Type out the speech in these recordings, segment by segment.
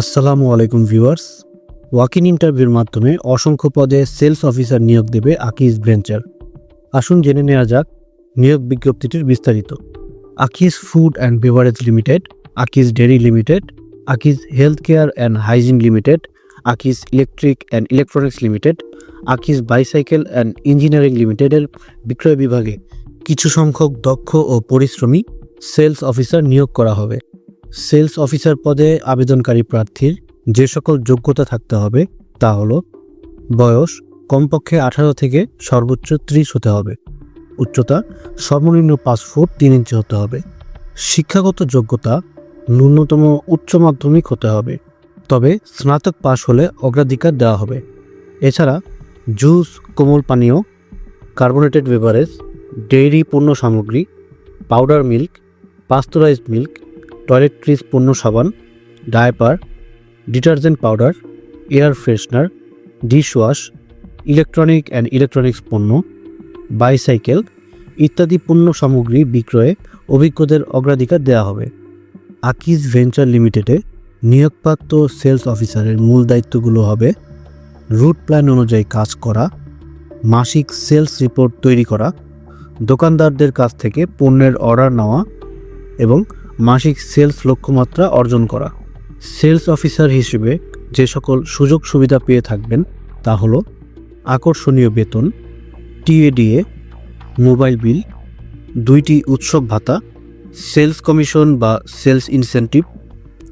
আসসালামু আলাইকুম viewers. Walking ইন্টারভিউর মাধ্যমে অসংখ্য পদে সেলস অফিসার নিয়োগ দেবে আকিজ ভেঞ্চার। আসুন জেনে নেওয়া যাক নিয়োগ বিজ্ঞপ্তিটির বিস্তারিত। Akij Food and Beverage Limited Akij Dairy Limited Akij Health Care and Hygiene Limited Akij Electric and Electronics Limited Akij Bicycle and Engineering লিমিটেডের বিক্রয় বিভাগে কিছু সংখ্যক দক্ষ ও পরিশ্রমী সেলস অফিসার নিয়োগ করা হবে। সেলস অফিসার পদে আবেদনকারী প্রার্থীর যে সকল যোগ্যতা থাকতে হবে তা হলো বয়স কমপক্ষে আঠারো থেকে সর্বোচ্চ ত্রিশ হতে হবে। উচ্চতা সর্বনিম্ন পাঁচ ফুট তিন ইঞ্চি হতে হবে। শিক্ষাগত যোগ্যতা ন্যূনতম উচ্চ মাধ্যমিক হতে হবে। তবে স্নাতক পাশ হলে অগ্রাধিকার দেওয়া হবে। এছাড়া জুস, কোমল পানীয়, কার্বোনেটেড বেভারেজ, ডেইরি পণ্য সামগ্রী, powder milk, pasteurised milk toiletries পণ্য সাবান, diaper, detergent powder, air freshener dishwash electronic and electronics পণ্য, বাইসাইকেল ইত্যাদি পণ্য সামগ্রী বিক্রয়ে অভিজ্ঞদের অগ্রাধিকার দেওয়া হবে। আকিজ ভেঞ্চার লিমিটেডে নিয়োগপ্রাপ্ত সেলস অফিসারের মূল দায়িত্বগুলো হবে রুট প্ল্যান অনুযায়ী কাজ করা, মাসিক সেলস রিপোর্ট তৈরি করা, দোকানদারদের কাছ থেকে পণ্যের অর্ডার নেওয়া এবং মাসিক সেলস লক্ষ্যমাত্রা অর্জন করা। সেলস অফিসার হিসেবে যে সকল সুযোগ সুবিধা পেয়ে থাকবেন তা হলো আকর্ষণীয় বেতন, টিএডিএ, মোবাইল বিল, দুইটি উৎসব ভাতা, সেলস কমিশন বা সেলস ইনসেন্টিভ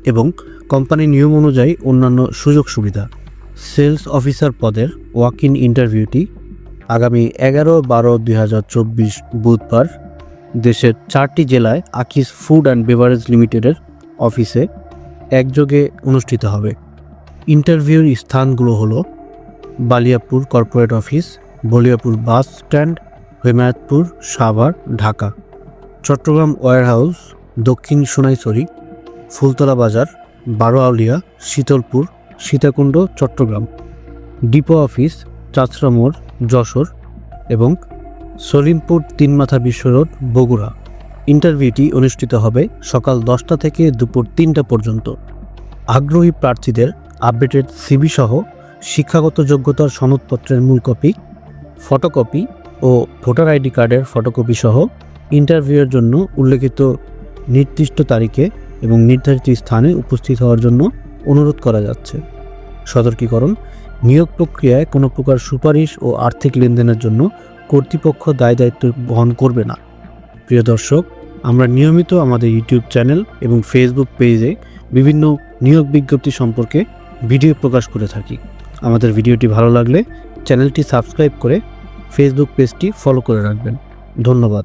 এবং কোম্পানি নিয়ম অনুযায়ী অন্যান্য সুযোগ সুবিধা। সেলস অফিসার পদের ওয়াক ইন ইন্টারভিউটি আগামী এগারো বারো দুই বুধবার দেশের চারটি জেলায় আকিস ফুড অ্যান্ড বেভারেজ লিমিটেডের অফিসে একযোগে অনুষ্ঠিত হবে। ইন্টারভিউর স্থানগুলো হলো Baliapur corporate office, Baliapur bus stand, Hemayetpur, Savar, Dhaka. Chittagong warehouse, Dakshin Sonaichhari, Fultala Bazar Baro Aulia Shitalpur, Sitakunda, Chittagong. Depot office Chanchra Mor, Jessore এবং সলিমপুর তিনমাথা বিশ্ব রোড, বগুড়া। ইন্টারভিউটি অনুষ্ঠিত হবে সকাল দশটা থেকে দুপুর তিনটা পর্যন্ত। আগ্রহী প্রার্থীদের আপডেটেড সিবি সহ শিক্ষাগত যোগ্যতার সনদপত্রের মূল কপি, ফটোকপি ও ভোটার আইডি কার্ডের ফটোকপি সহ ইন্টারভিউয়ের জন্য উল্লেখিত নির্দিষ্ট তারিখে এবং নির্ধারিত স্থানে উপস্থিত হওয়ার জন্য অনুরোধ করা যাচ্ছে। সতর্কীকরণ, নিয়োগ প্রক্রিয়ায় কোনো প্রকার সুপারিশ ও আর্থিক লেনদেনের জন্য কর্তৃপক্ষ দায় দায়িত্ব বহন করবে না। প্রিয় দর্শক, আমরা নিয়মিত আমাদের ইউটিউব চ্যানেল এবং ফেসবুক পেজে বিভিন্ন নিয়োগ বিজ্ঞপ্তি সম্পর্কে ভিডিও প্রকাশ করে থাকি। আমাদের ভিডিওটি ভালো লাগলে চ্যানেলটি সাবস্ক্রাইব করে ফেসবুক পেজটি ফলো করে রাখবেন। ধন্যবাদ।